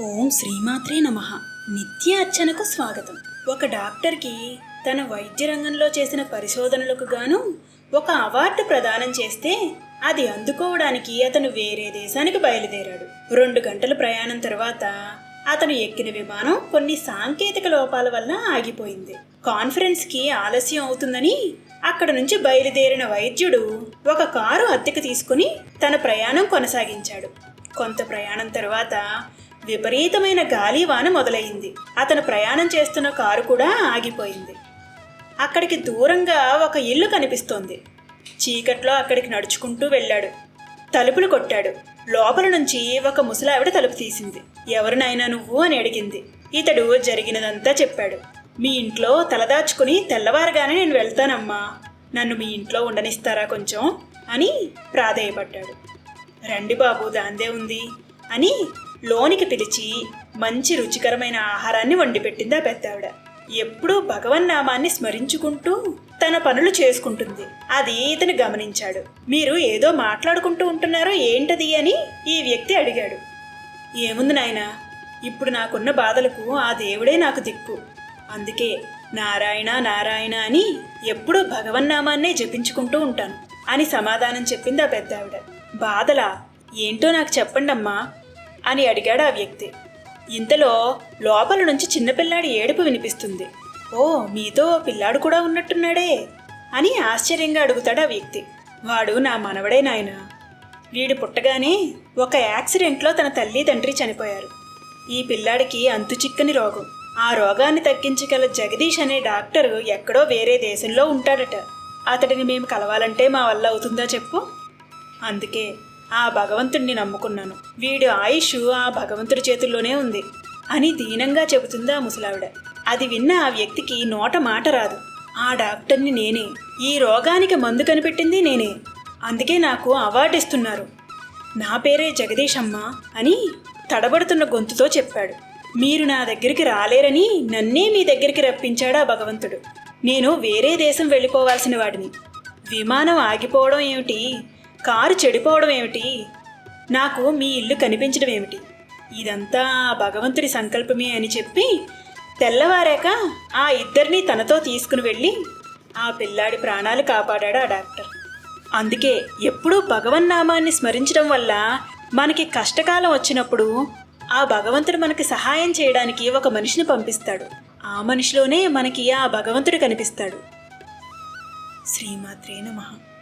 ఓం శ్రీమాత్రే నమ. నిత్య అర్చనకు స్వాగతం. ఒక డాక్టర్కి తన వైద్య రంగంలో చేసిన పరిశోధనలకు గాను ఒక అవార్డు ప్రదానం చేస్తే అది అందుకోవడానికి అతను వేరే దేశానికి బయలుదేరాడు. రెండు గంటల ప్రయాణం తర్వాత అతను ఎక్కిన విమానం కొన్ని సాంకేతిక లోపాల వల్ల ఆగిపోయింది. కాన్ఫరెన్స్కి ఆలస్యం అవుతుందని అక్కడ నుంచి బయలుదేరిన వైద్యుడు ఒక కారు అద్దెకు తీసుకుని తన ప్రయాణం కొనసాగించాడు. కొంత ప్రయాణం తర్వాత విపరీతమైన గాలి వాన మొదలైంది. అతను ప్రయాణం చేస్తున్న కారు కూడా ఆగిపోయింది. అక్కడికి దూరంగా ఒక ఇల్లు కనిపిస్తోంది. చీకట్లో అక్కడికి నడుచుకుంటూ వెళ్ళాడు. తలుపులు కొట్టాడు. లోపల నుంచి ఒక ముసలావిడ తలుపు తీసింది. ఎవరినైనా నువ్వు? అని అడిగింది. ఇతడు జరిగినదంతా చెప్పాడు. మీ ఇంట్లో తలదాచుకుని తెల్లవారుగానే నేను వెళ్తానమ్మా. నన్ను మీ ఇంట్లో ఉండనిస్తారా కొంచెం? అని ప్రాధేయపడ్డాడు. రండి బాబు దాందే ఉంది అని లోనికి పిలిచి మంచి రుచికరమైన ఆహారాన్ని వండిపెట్టిందా ఆ పెద్దావిడ. ఎప్పుడూ భగవన్నామాన్ని స్మరించుకుంటూ తన పనులు చేసుకుంటుంది. అది ఇతను గమనించాడు. మీరు ఏదో మాట్లాడుకుంటూ ఉంటున్నారో ఏంటది అని ఈ వ్యక్తి అడిగాడు. ఏముంది నాయనా ఇప్పుడు నాకున్న బాధలకు ఆ దేవుడే నాకు దిక్కు. అందుకే నారాయణ నారాయణ అని ఎప్పుడూ భగవన్నామాన్నే జపించుకుంటూ ఉంటాను అని సమాధానం చెప్పింది ఆ పెద్దావిడ. బాధలా? ఏంటో నాకు చెప్పండమ్మా. అని అడిగాడు ఆ వ్యక్తి. ఇంతలో లోపల నుంచి చిన్నపిల్లాడి ఏడుపు వినిపిస్తుంది. ఓ మీతో పిల్లాడు కూడా ఉన్నట్టున్నాడే అని ఆశ్చర్యంగా అడుగుతాడు ఆ వ్యక్తి. వాడు నా మనవడే నాయన. వీడు పుట్టగానే ఒక యాక్సిడెంట్లో తన తల్లి తండ్రి చనిపోయారు. ఈ పిల్లాడికి అంతు చిక్కని రోగం. ఆ రోగాన్ని తగ్గించగల జగదీష్ అనే డాక్టర్ ఎక్కడో వేరే దేశంలో ఉంటాడట. అతడిని మేము కలవాలంటే మా వల్ల అవుతుందా చెప్పు? అందుకే ఆ భగవంతుడిని నమ్ముకున్నాను. వీడు ఆయుష్ ఆ భగవంతుడి చేతుల్లోనే ఉంది అని దీనంగా చెబుతుంది ఆ ముసలావిడ. అది విన్న ఆ వ్యక్తికి నోట మాట రాదు. ఆ డాక్టర్ని నేనే ఈ రోగానికి మందు కనిపెట్టింది నేనే. అందుకే నాకు అవార్డు ఇస్తున్నారు. నా పేరే జగదీష్ అమ్మ అని తడబడుతున్న గొంతుతో చెప్పాడు. మీరు నా దగ్గరికి రాలేరని నన్నే మీ దగ్గరికి రప్పించాడు ఆ భగవంతుడు. నేను వేరే దేశం వెళ్ళిపోవాల్సిన వాడిని. విమానం ఆగిపోవడం ఏమిటి? కారు చెడిపోవడం ఏమిటి? నాకు మీ ఇల్లు కనిపించడం ఏమిటి? ఇదంతా ఆ భగవంతుడి సంకల్పమే అని చెప్పి తెల్లవారాక ఆ ఇద్దరిని తనతో తీసుకుని వెళ్ళి ఆ పిల్లాడి ప్రాణాలు కాపాడాడు ఆ డాక్టర్. అందుకే ఎప్పుడూ భగవన్నామాన్ని స్మరించడం వల్ల మనకి కష్టకాలం వచ్చినప్పుడు ఆ భగవంతుడు మనకి సహాయం చేయడానికి ఒక మనిషిని పంపిస్తాడు. ఆ మనిషిలోనే మనకి ఆ భగవంతుడు కనిపిస్తాడు. శ్రీమాత్రే నమః.